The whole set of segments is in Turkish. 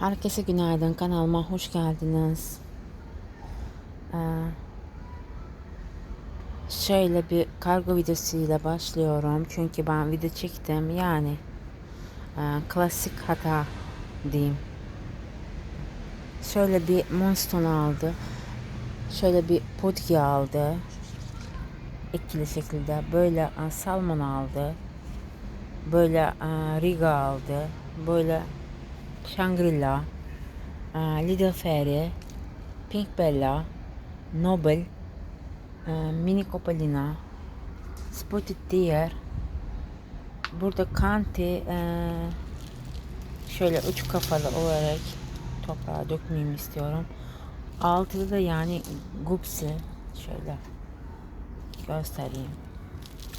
Herkese günaydın. Kanalıma hoş geldiniz. Ee, şöyle bir kargo videosuyla başlıyorum. Çünkü ben video çektim. Yani e, klasik hata diyeyim. Şöyle bir Monstone aldı. Şöyle bir Putki aldı. İkili şekilde. Böyle e, Salmon aldı. Böyle e, Riga aldı. Böyle Shangri-La, e, Little Fairy, Pink Bella, Nobel, e, Mini Copalina, Spotted Deer. Burada Kanti e, şöyle üç kafalı olarak toprağa dökmeyeyim istiyorum. Altıda da yani Gupsi şöyle göstereyim.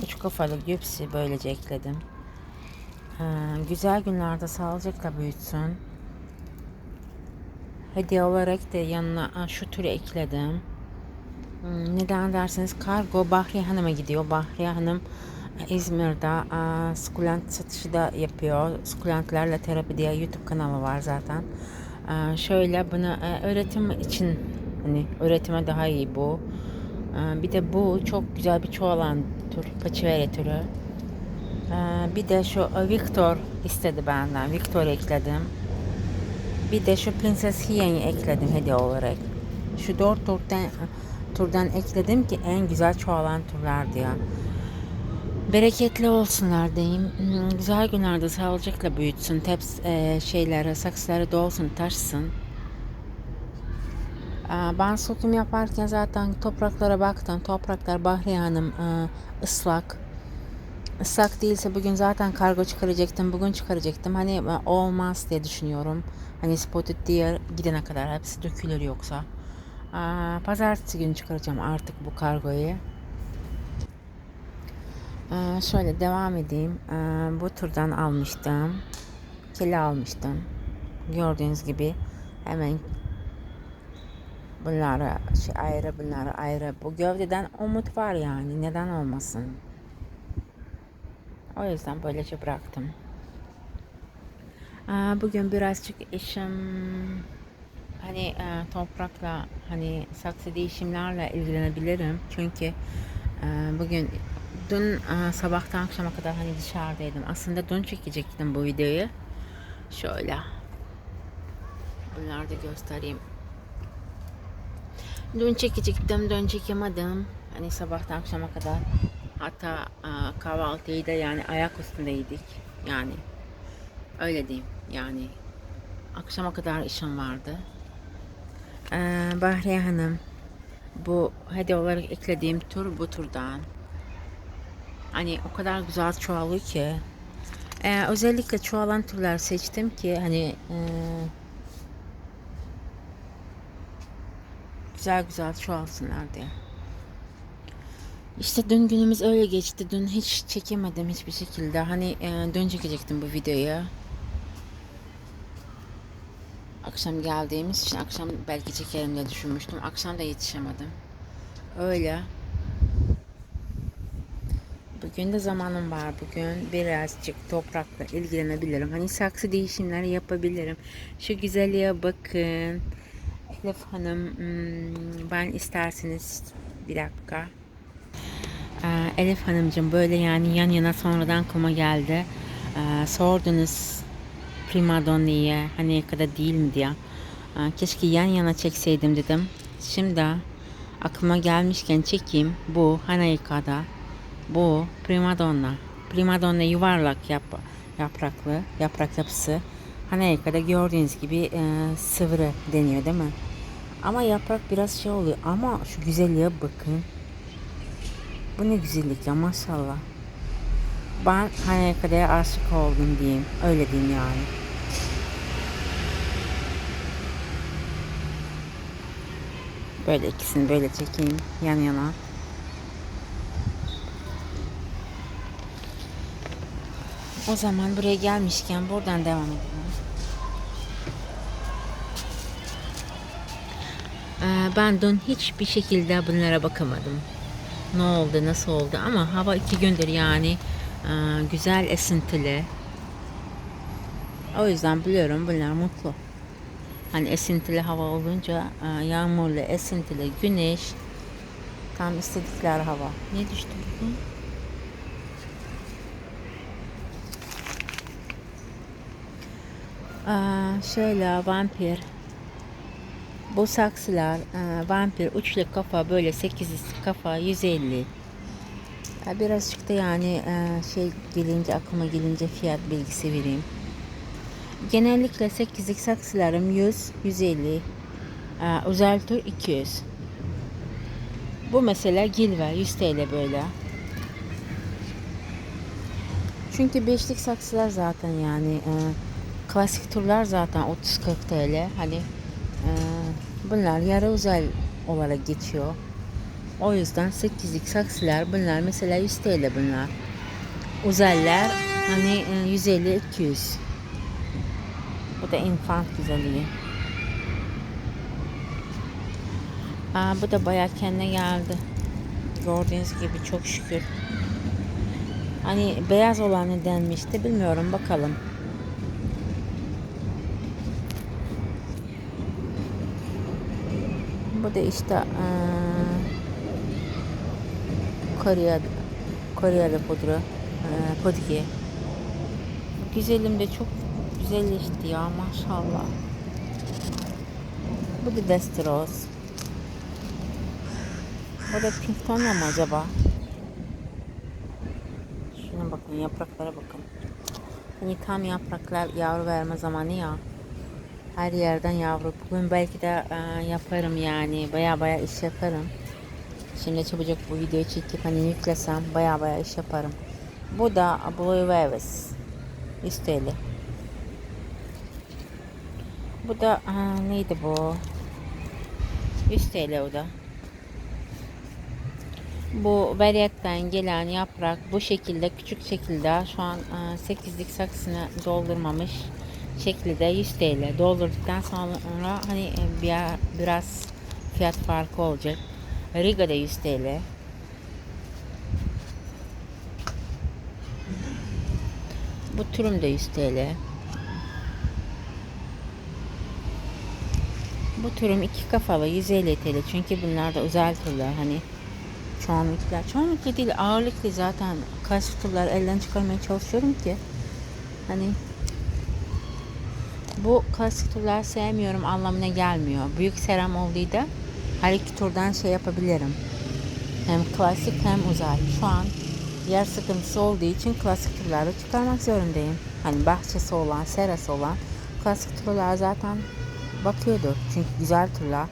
Üç kafalı Gupsi böylece ekledim. Ee, güzel günlerde sağlıcakla büyütsün. Hediye olarak da yanına şu türü ekledim. Hmm, Neden derseniz kargo Bahriye Hanım'a gidiyor. Bahriye Hanım İzmir'de sukulent satışı da yapıyor. Sukulentlerle terapi diye YouTube kanalı var zaten. Şöyle bunu öğretim için hani öğretime daha iyi bu. Bir de bu çok güzel bir çoğalan tür, paçivere türü. Bir de şu Victor istedi benden. Victor ekledim. Bir de şu Princess Hien'i ekledim hediye olarak. Şu dört turdan, turdan ekledim ki en güzel çoğalan turlar diye. Bereketli olsunlar diyeyim. Hmm, Güzel günlerde sağlıcakla büyütsün. Teps e, şeyleri, saksıları dolsun, taşsın. Ben sokum yaparken zaten topraklara baktım. Topraklar Bahriye Hanım e, ıslak. Değilse bugün zaten kargo çıkaracaktım. Bugün çıkaracaktım. Hani e, olmaz diye düşünüyorum. Hani spotted diye gidene kadar hepsi dökülür yoksa. Aa, Pazartesi günü çıkaracağım artık bu kargoyu. Aa, şöyle devam edeyim. Aa, bu turdan almıştım. Kele almıştım. Gördüğünüz gibi hemen bunları şey ayrı bunları ayrı. Bu gövdeden umut var yani. Neden olmasın? O yüzden böylece bıraktım. Aa, Bugün birazcık işim hani e, toprakla hani saksı değişimlerle ilgilenebilirim. Çünkü e, bugün dün e, sabahtan akşama kadar hani dışarıdaydım. Aslında dün çekecektim bu videoyu. Şöyle. Bunları da göstereyim. Dün çekecektim, dün çekemedim. Hani sabahtan akşama kadar. Hatta e, kahvaltıyı da yani ayak üstündeydik. Yani öyle diyeyim. Yani akşama kadar işim vardı. Ee, Bahriye Hanım bu hediye olarak eklediğim tur bu turdan. Hani o kadar güzel çoğalıyor ki. Ee, özellikle çoğalan türler seçtim ki hani e, güzel güzel çoğalsınlar diye. İşte dün günümüz öyle geçti. Dün hiç çekemedim hiçbir şekilde. Hani e, dün çekecektim bu videoyu. Akşam geldiğimiz için akşam belki çekerim diye düşünmüştüm. Akşam da yetişemedim. Öyle. Bugün de zamanım var. Bugün birazcık toprakla ilgilenebilirim. Hani saksı değişimleri yapabilirim. Şu güzelliğe bakın. Elif Hanım hmm, ben isterseniz bir dakika. Ee, Elif Hanımcığım böyle yani yan yana sonradan kuma geldi. Ee, sordunuz primadonna'yı hani yakada değil mi diye. Ee, keşke yan yana çekseydim dedim. Şimdi aklıma gelmişken çekeyim. Bu Hanayika'da. Bu primadonna. Primadonna yuvarlak yap, yapraklı, yaprak yapısı. Hanayika'da gördüğünüz gibi e, sıvırı deniyor değil mi? Ama yaprak biraz şey oluyor. Ama şu güzelliğe bakın. Bu ne güzellik ya maşallah. Ben Hanayika'ya aşık oldum diyeyim. Öyle diyeyim yani. Böyle ikisini böyle çekeyim yan yana. O zaman buraya gelmişken buradan devam edelim. Ee, ben dün hiçbir şekilde bunlara bakamadım. Ne oldu, nasıl oldu ama hava iki gündür yani e, güzel esintili. O yüzden biliyorum bunlar mutlu. Hani esintili hava olunca e, yağmurlu, esintili, güneş tam istedikleri hava. Ne düştü bugün? Aa, şöyle vampir. Bu saksılar e, vampir uçlu kafa böyle 8 kafa 150. Ya Birazcık da yani e, şey gelince aklıma gelince fiyat bilgisi vereyim. Genellikle 8'lik saksılarım 100, 150. E, özel tur 200. Bu mesela gilve 100 TL böyle. Çünkü beşlik saksılar zaten yani e, klasik turlar zaten 30-40 TL. Hani e, bunlar yarı özel olarak geçiyor. O yüzden 8'lik saksılar bunlar mesela 100 TL bunlar. Uzeller hani e, 150-200. Bu da infant güzelliği. Aa, bu da bayağı kendine geldi. Gördüğünüz gibi çok şükür. Hani beyaz olan nedenmişti bilmiyorum bakalım. Bu da işte eee Kore'de Kore'de pudra podki. Güzelim de çok güzelleşti ya maşallah. Bu da Desteros. Bu da pink tonla mı acaba? Şuna bakın yapraklara bakın. Hani tam yapraklar yavru verme zamanı ya. Her yerden yavru. Bugün belki de e, yaparım yani. Baya baya iş yaparım. Şimdi çabucak bu videoyu çekip hani yüklesem baya baya iş yaparım. Bu da Blue Waves. 100 TL. Bu da aa, neydi bu? 100 TL o da. Bu variyetten gelen yaprak bu şekilde küçük şekilde şu an 8'lik saksını doldurmamış şekilde 100 TL doldurduktan sonra hani e, bir, biraz fiyat farkı olacak. Riga'da 100 TL. Bu türüm de 100 TL. Bu türüm iki kafalı 150 TL çünkü bunlar da özel türler hani çoğunlukla çoğunlukla değil ağırlıklı zaten klasik turlar elden çıkarmaya çalışıyorum ki hani bu klasik turlar sevmiyorum anlamına gelmiyor. Büyük seram olduğu da her iki turdan şey yapabilirim. Hem klasik hem uzay. Şu an yer sıkıntısı olduğu için klasik turları çıkarmak zorundayım. Hani bahçesi olan, serası olan klasik turlar zaten bakıyordur. Çünkü güzel turlar.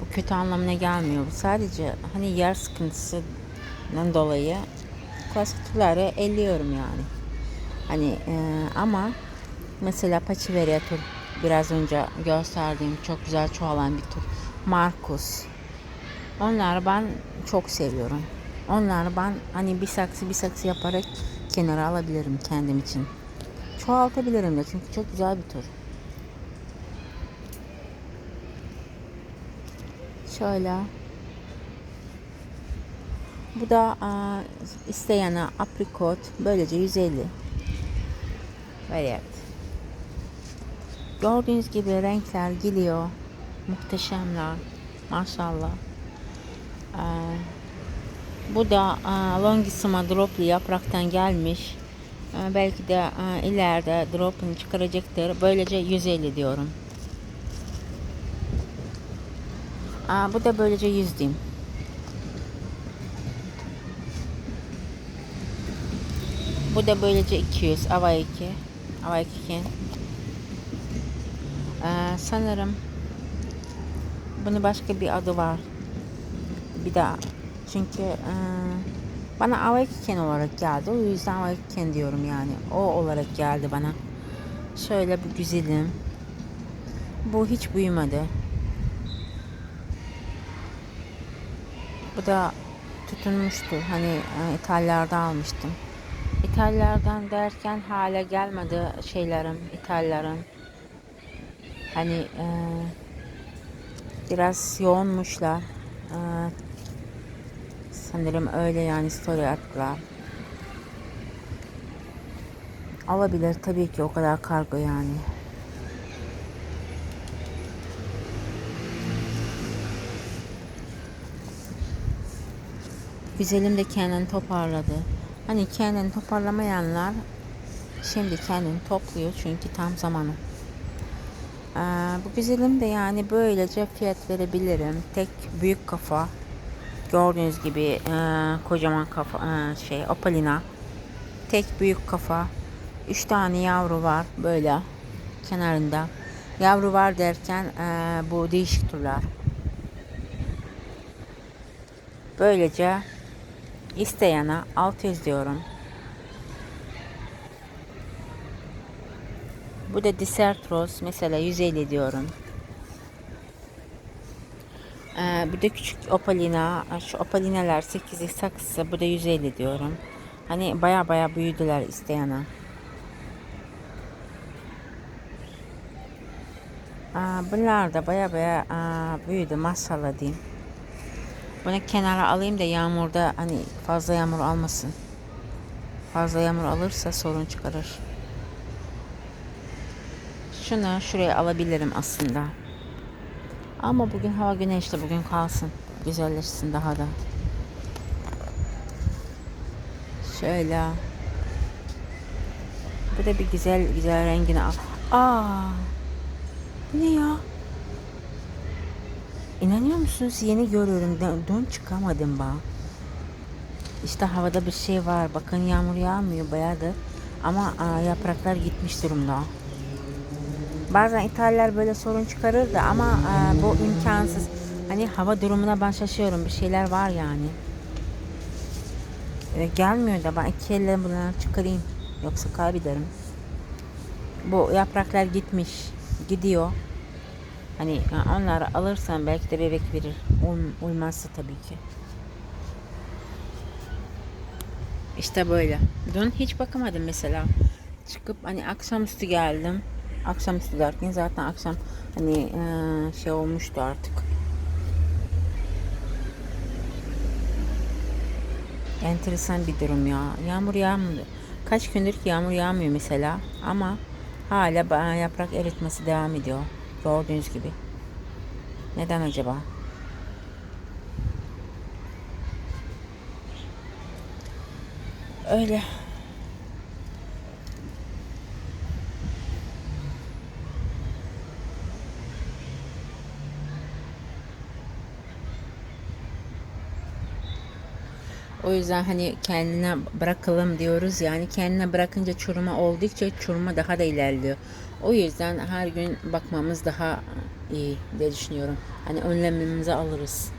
Bu kötü anlamına gelmiyor. Bu sadece hani yer sıkıntısından dolayı klasik turları elliyorum yani. Hani e, ama mesela Paçiveriye tur biraz önce gösterdiğim çok güzel çoğalan bir tur. Markus. Onları ben çok seviyorum. Onları ben hani bir saksı bir saksı yaparak kenara alabilirim kendim için. Çoğaltabilirim de çünkü çok güzel bir tur. Şöyle. Bu da aa, isteyene aprikot. Böylece 150. Evet. Gördüğünüz gibi renkler geliyor. Muhteşemler. Maşallah. Ee, bu da aa, longissima droplu yapraktan gelmiş. Ee, belki de aa, ileride drop'unu çıkaracaktır. Böylece 150 diyorum. Aa, bu da böylece 100 diyeyim. Bu da böylece 200. Ava 2. Ava 2. Sanırım bunun başka bir adı var. Bir daha. Çünkü e, bana 2 olarak geldi. O yüzden 2 diyorum yani. O olarak geldi bana. Şöyle bir güzelim. Bu hiç büyümedi. Bu da tutunmuştu. Hani e, İtalyalarda almıştım. İtalyalardan derken hale gelmedi şeylerim, İtalyaların. Hani e, biraz yoğunmuşlar. E, sanırım öyle yani story attılar. Alabilir tabii ki o kadar kargo yani. Güzelim de kendini toparladı. Hani kendini toparlamayanlar şimdi kendini topluyor çünkü tam zamanı. Ee, bu güzelim de yani böylece fiyat verebilirim. Tek büyük kafa. Gördüğünüz gibi e, kocaman kafa e, şey opalina. Tek büyük kafa. Üç tane yavru var böyle kenarında. Yavru var derken e, bu değişik türler. Böylece isteyene 600 diyorum. Bu da dessert rose mesela 150 diyorum. Ee, bu da küçük opalina. Şu opalinalar 8'i saksı. Bu da 150 diyorum. Hani baya baya büyüdüler isteyene. Aa, bunlar da baya baya aa, büyüdü maşallah diyeyim. Bunu kenara alayım da yağmurda hani fazla yağmur almasın. Fazla yağmur alırsa sorun çıkarır. Şunu şuraya alabilirim aslında. Ama bugün hava güneşli bugün kalsın. Güzelleşsin daha da. Şöyle. Bu da bir güzel güzel rengini al. Aa. Bu ne ya? İnanıyor musunuz? Yeni görüyorum. Dön, çıkamadım ben. İşte havada bir şey var. Bakın yağmur yağmıyor bayağıdır. Ama aa, yapraklar gitmiş durumda. Bazen ithaller böyle sorun çıkarır da ama e, bu imkansız. Hani hava durumuna ben şaşıyorum. Bir şeyler var yani. E, gelmiyor da ben iki elle bunları çıkarayım. Yoksa kaybederim. Bu yapraklar gitmiş. Gidiyor. Hani onları alırsan belki de bebek verir. Ul, uymazsa tabii ki. İşte böyle. Dün hiç bakamadım mesela. Çıkıp hani akşamüstü geldim. Akşamüstü derken zaten akşam hani e, şey olmuştu artık. Enteresan bir durum ya. Yağmur yağmıyor. Kaç gündür ki yağmur yağmıyor mesela. Ama hala yaprak eritmesi devam ediyor. Gördüğünüz gibi. Neden acaba? Öyle. O yüzden hani kendine bırakalım diyoruz yani kendine bırakınca çürüme oldukça çürüme daha da ilerliyor. O yüzden her gün bakmamız daha iyi diye düşünüyorum. Hani önlemimizi alırız.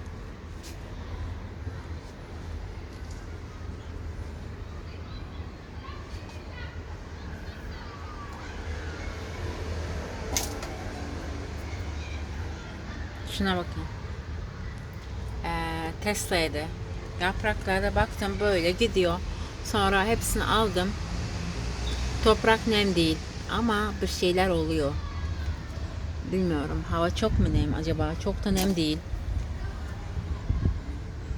Şuna bakın. Ee, Tesla'ydı. Yapraklara baktım böyle gidiyor. Sonra hepsini aldım. Toprak nem değil ama bir şeyler oluyor. Bilmiyorum. Hava çok mu nem acaba? Çok da nem değil.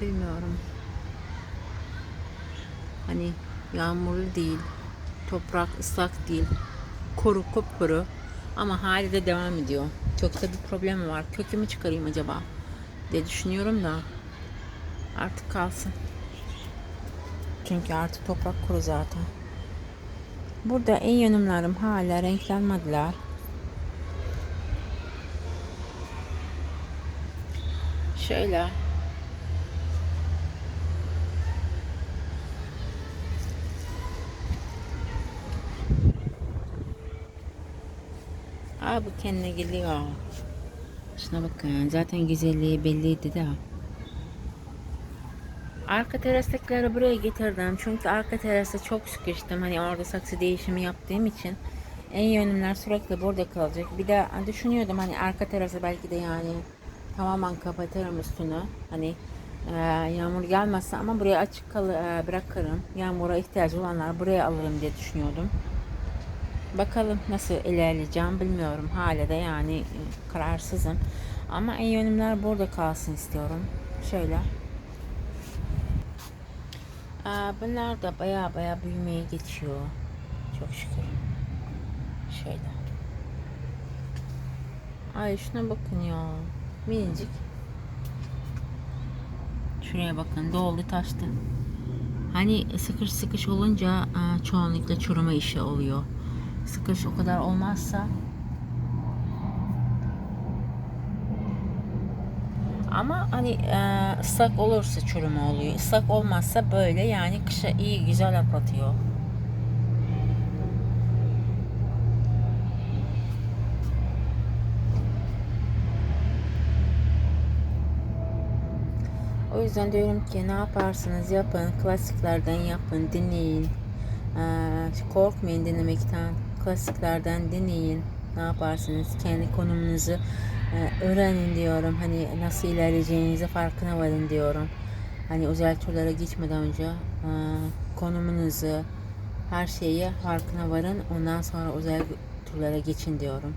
Bilmiyorum. Hani yağmurlu değil. Toprak ıslak değil. Kuru kupkuru. Ama hali de devam ediyor. Da bir problem var. Kökümü çıkarayım acaba? diye düşünüyorum da. Artık kalsın. Çünkü artık toprak kuru zaten. Burada en yönümlerim hala renklenmediler. Şöyle. Aa bu kendine geliyor. Şuna bakın. Zaten güzelliği belliydi de. Arka terastakları buraya getirdim. Çünkü arka terasta çok sıkıştım. Hani orada saksı değişimi yaptığım için. En yönümler sürekli burada kalacak. Bir de düşünüyordum hani arka terası belki de yani tamamen kapatırım üstünü. Hani e, yağmur gelmezse ama buraya açık kal e, bırakırım. Yağmura ihtiyacı olanlar buraya alırım diye düşünüyordum. Bakalım nasıl ilerleyeceğim bilmiyorum. Hala da yani e, kararsızım. Ama en yönümler burada kalsın istiyorum. Şöyle. Aa, bunlar da baya baya büyümeye geçiyor. Çok şükür. Şöyle. Ay şuna bakın ya. Minicik. Şuraya bakın doldu taştı. Hani sıkış sıkış olunca çoğunlukla çürüme işi oluyor. Sıkış o kadar olmazsa Ama hani e, ıslak olursa çürüme oluyor. Islak olmazsa böyle yani kışa iyi güzel atlatıyor. O yüzden diyorum ki ne yaparsınız yapın. Klasiklerden yapın, dinleyin. Ee, korkmayın dinlemekten. Klasiklerden dinleyin. Ne yaparsınız? Kendi konumunuzu e, öğrenin diyorum. Hani nasıl ilerleyeceğinizi farkına varın diyorum. Hani özel turlara gitmeden önce e, konumunuzu, her şeyi farkına varın. Ondan sonra özel turlara geçin diyorum.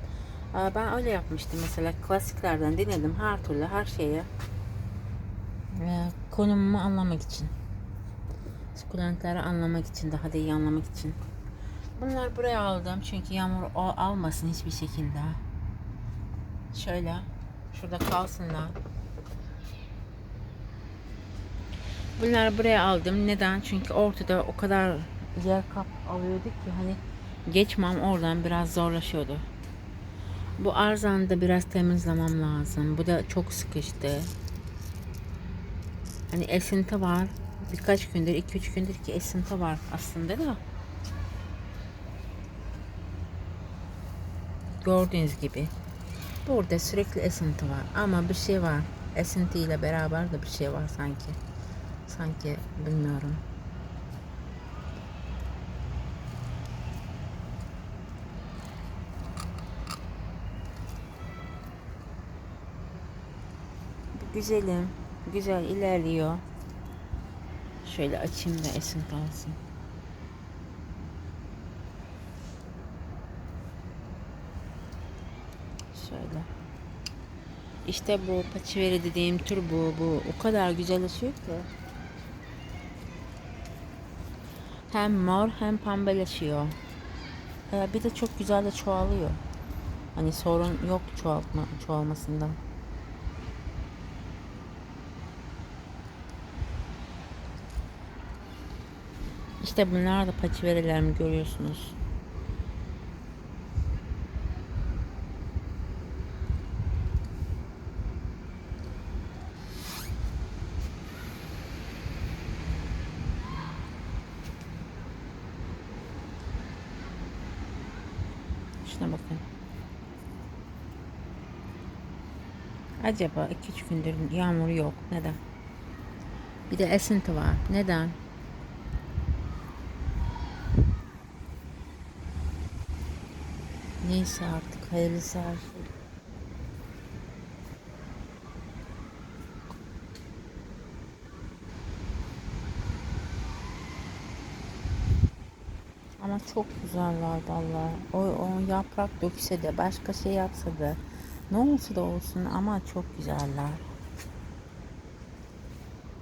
Ee, Ben öyle yapmıştım mesela klasiklerden dinledim her türlü her şeyi e, konumumu anlamak için. Sukulentleri anlamak için, daha da iyi anlamak için. Bunlar buraya aldım çünkü yağmur almasın hiçbir şekilde. Şöyle, şurada kalsınlar. Bunları buraya aldım. Neden? Çünkü ortada o kadar yer kap alıyorduk ki hani geçmem oradan biraz zorlaşıyordu. Bu arzanı da biraz temizlemem lazım. Bu da çok sıkıştı. Hani esinti var. Birkaç gündür, iki üç gündür ki esinti var aslında da. Gördüğünüz gibi. Burada sürekli esinti var. Ama bir şey var. Esintiyle beraber de bir şey var sanki. Sanki bilmiyorum. Güzelim. Güzel ilerliyor. Şöyle açayım da esinti alsın. Şöyle. İşte bu paçiveri dediğim tür bu. Bu o kadar güzel açıyor ki. Hem mor hem pembeleşiyor. Ee, bir de çok güzel de çoğalıyor. Hani sorun yok çoğaltma, çoğalmasından. İşte bunlar da paçiverilerimi görüyorsunuz. Şuna bakın. Acaba 2-3 gündür yağmur yok. Neden? Bir de esinti var. Neden? Neyse artık hayırlısı her. Ama çok güzeller valla. O, o yaprak dökse de başka şey yapsa da ne olsa da olsun ama çok güzeller.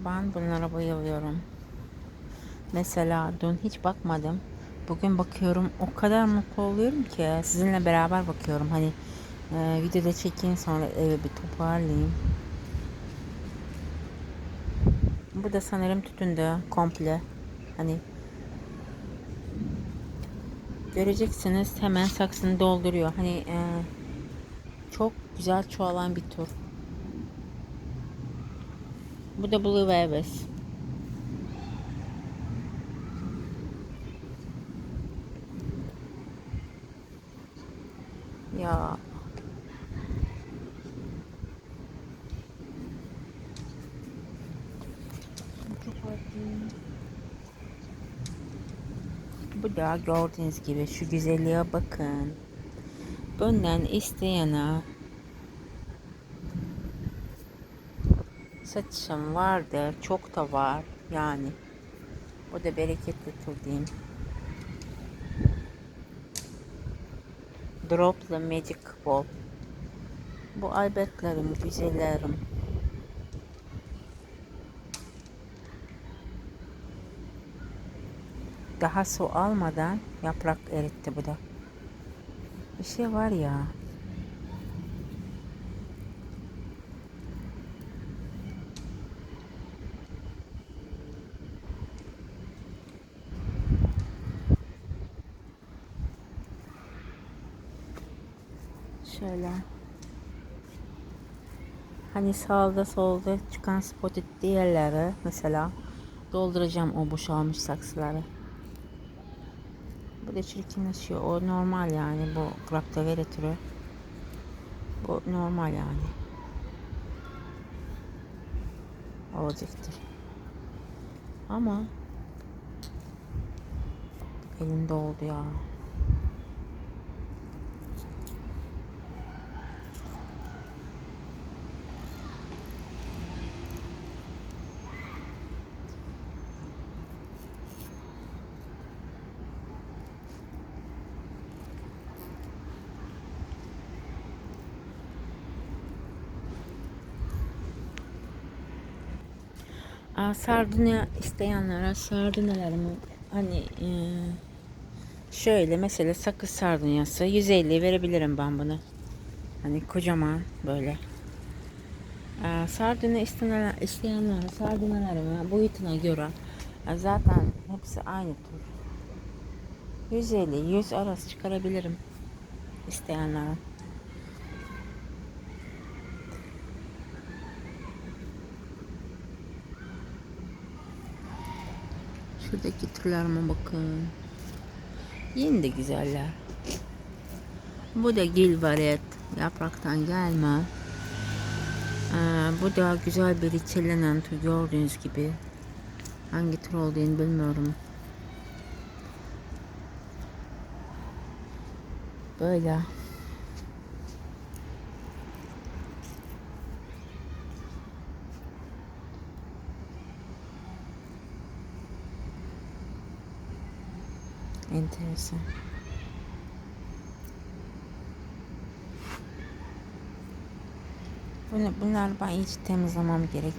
Ben bunlara bayılıyorum. Mesela dün hiç bakmadım. Bugün bakıyorum o kadar mutlu oluyorum ki sizinle beraber bakıyorum. Hani e, videoda çekeyim sonra eve bir toparlayayım. Bu da sanırım tütündü komple. Hani göreceksiniz hemen saksını dolduruyor. Hani e, çok güzel çoğalan bir tur. Bu da Blue Waves. Ya Bu da gördüğünüz gibi şu güzelliğe bakın. Bundan isteyene satışım vardı. Çok da var yani. O da bereketli tur diyeyim. Drop'la Magic Ball. Bu albetlerim, güzellerim. Daha su almadan yaprak eritti bu da. Bir şey var ya. Şöyle. Hani sağda solda çıkan spotit diğerleri mesela dolduracağım o boşalmış saksıları. Da çirkinleşiyor. O normal yani bu Graptavere türü. Bu normal yani. Olacaktır. Ama elimde oldu ya. Sardunya isteyenlere sardunyalarımı hani e, şöyle mesela sakız sardunyası 150 verebilirim ben bunu. Hani kocaman böyle. Sardunya isteyenler, isteyenlere sardunyalarımı boyutuna göre e, zaten hepsi aynı tür. 150 100 arası çıkarabilirim isteyenlere. Şuradaki türlerime bakın. Yine de güzeller. Bu da gilvaret. Yapraktan gelme. Ee, bu da güzel bir içerlenen tür gördüğünüz gibi. Hangi tür olduğunu bilmiyorum. Böyle. Enteresan. Bunu, bunlar ben iyice temizlemem gerek.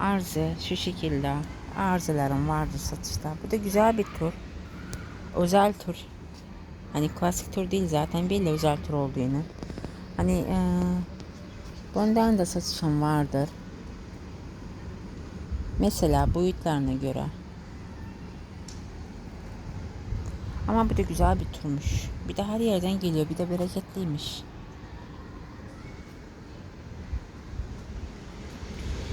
Arıza şu şekilde. Arızalarım vardı satışta. Bu da güzel bir tur. Özel tur. Hani klasik tur değil zaten belli özel tur olduğunu. Hani e, bundan da satışım vardır. Mesela boyutlarına göre. Ama bu da güzel bir turmuş. Bir de her yerden geliyor. Bir de bereketliymiş.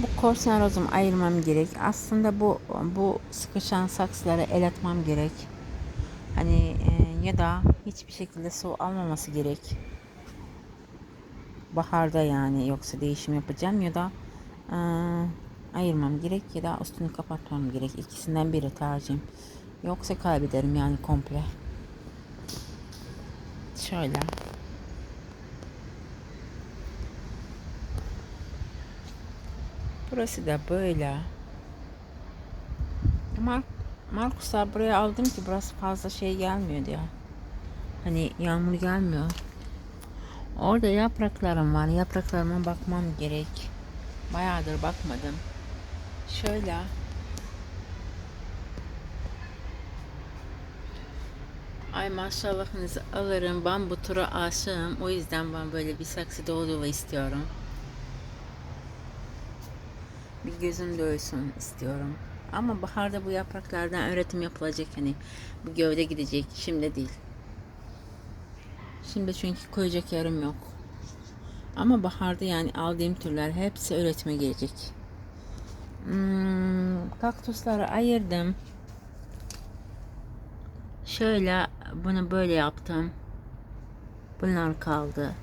Bu korsen rozum ayırmam gerek. Aslında bu bu sıkışan saksıları el atmam gerek. Hani e, ya da hiçbir şekilde su almaması gerek. Baharda yani yoksa değişim yapacağım ya da e, ayırmam gerek ya da üstünü kapatmam gerek. İkisinden biri tercihim. Yoksa kaybederim yani komple. Şöyle. Burası da böyle. Mar Markus'a buraya aldım ki burası fazla şey gelmiyor diye. Hani yağmur gelmiyor. Orada yapraklarım var. Yapraklarıma bakmam gerek. Bayağıdır bakmadım. Şöyle. Ay maşallahınızı alırım. Ben bu tura aşığım. O yüzden ben böyle bir saksı dolu istiyorum. Bir gözüm doysun istiyorum. Ama baharda bu yapraklardan üretim yapılacak hani. Bu gövde gidecek. Şimdi değil. Şimdi çünkü koyacak yerim yok. Ama baharda yani aldığım türler hepsi üretime gelecek. Hmm, kaktüsleri ayırdım. Şöyle bunu böyle yaptım. Bunlar kaldı.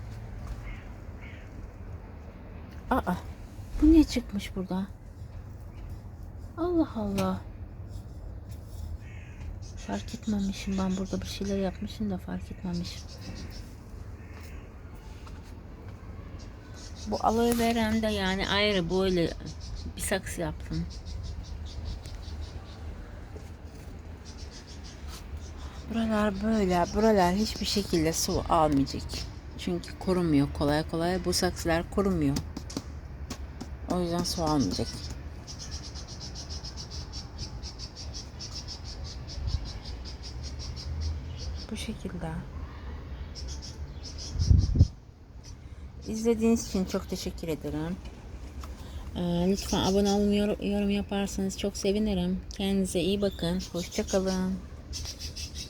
Aa, bu ne çıkmış burada? Allah Allah. Fark etmemişim ben burada bir şeyler yapmışım da fark etmemişim. Bu aloe veren de yani ayrı böyle bir saksı yaptım. Buralar böyle. Buralar hiçbir şekilde su almayacak. Çünkü korumuyor kolay kolay. Bu saksılar korumuyor. O yüzden su almayacak. Bu şekilde. İzlediğiniz için çok teşekkür ederim. Ee, lütfen abone olmayı, yorum yaparsanız çok sevinirim. Kendinize iyi bakın. Hoşçakalın.